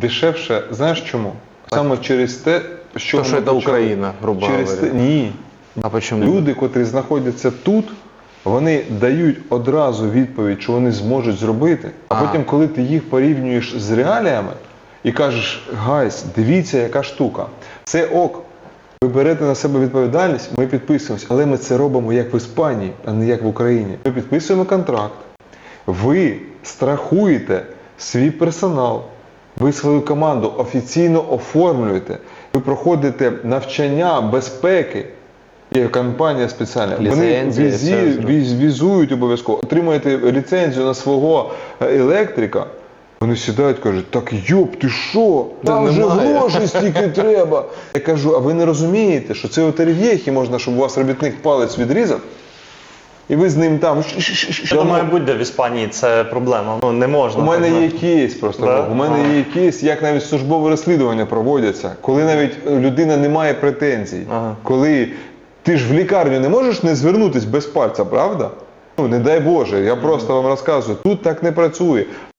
Дешевше, знаєш чому? Саме через те, що То, що це почали. Україна, грубо через говоря. те, ні. А? Люди, котрі знаходяться тут, вони дають одразу відповідь, що вони зможуть зробити. А, А. потім, коли ти їх порівнюєш з реаліями і кажеш, гайс, дивіться, яка штука. Це ок. Ви берете на себе відповідальність, ми підписуємося, але ми це робимо як в Іспанії, а не як в Україні. Ми підписуємо контракт. Ви страхуєте свій персонал, ви свою команду офіційно оформлюєте, ви проходите навчання безпеки. Є компанія спеціальна. Вони візі, віз, візують обов'язково, отримуєте ліцензію на свого е, електрика. Вони сідають, кажуть, так йоп, ти що? Там Та вже немає». стільки треба. Я кажу, а ви не розумієте, що це от рельєхи можна, щоб у вас робітник палець відрізав, і ви з ним там. Це має бути де в Іспанії це проблема. Ну не можна. У мене так є кейс просто. Да? У мене Ага. є кейс, як навіть службове розслідування проводяться, коли навіть е, людина не має претензій. Ага. Коли ти ж в лікарню не можеш не звернутися без пальця, правда? Ну не дай Боже, я просто вам розказую, тут так не працює.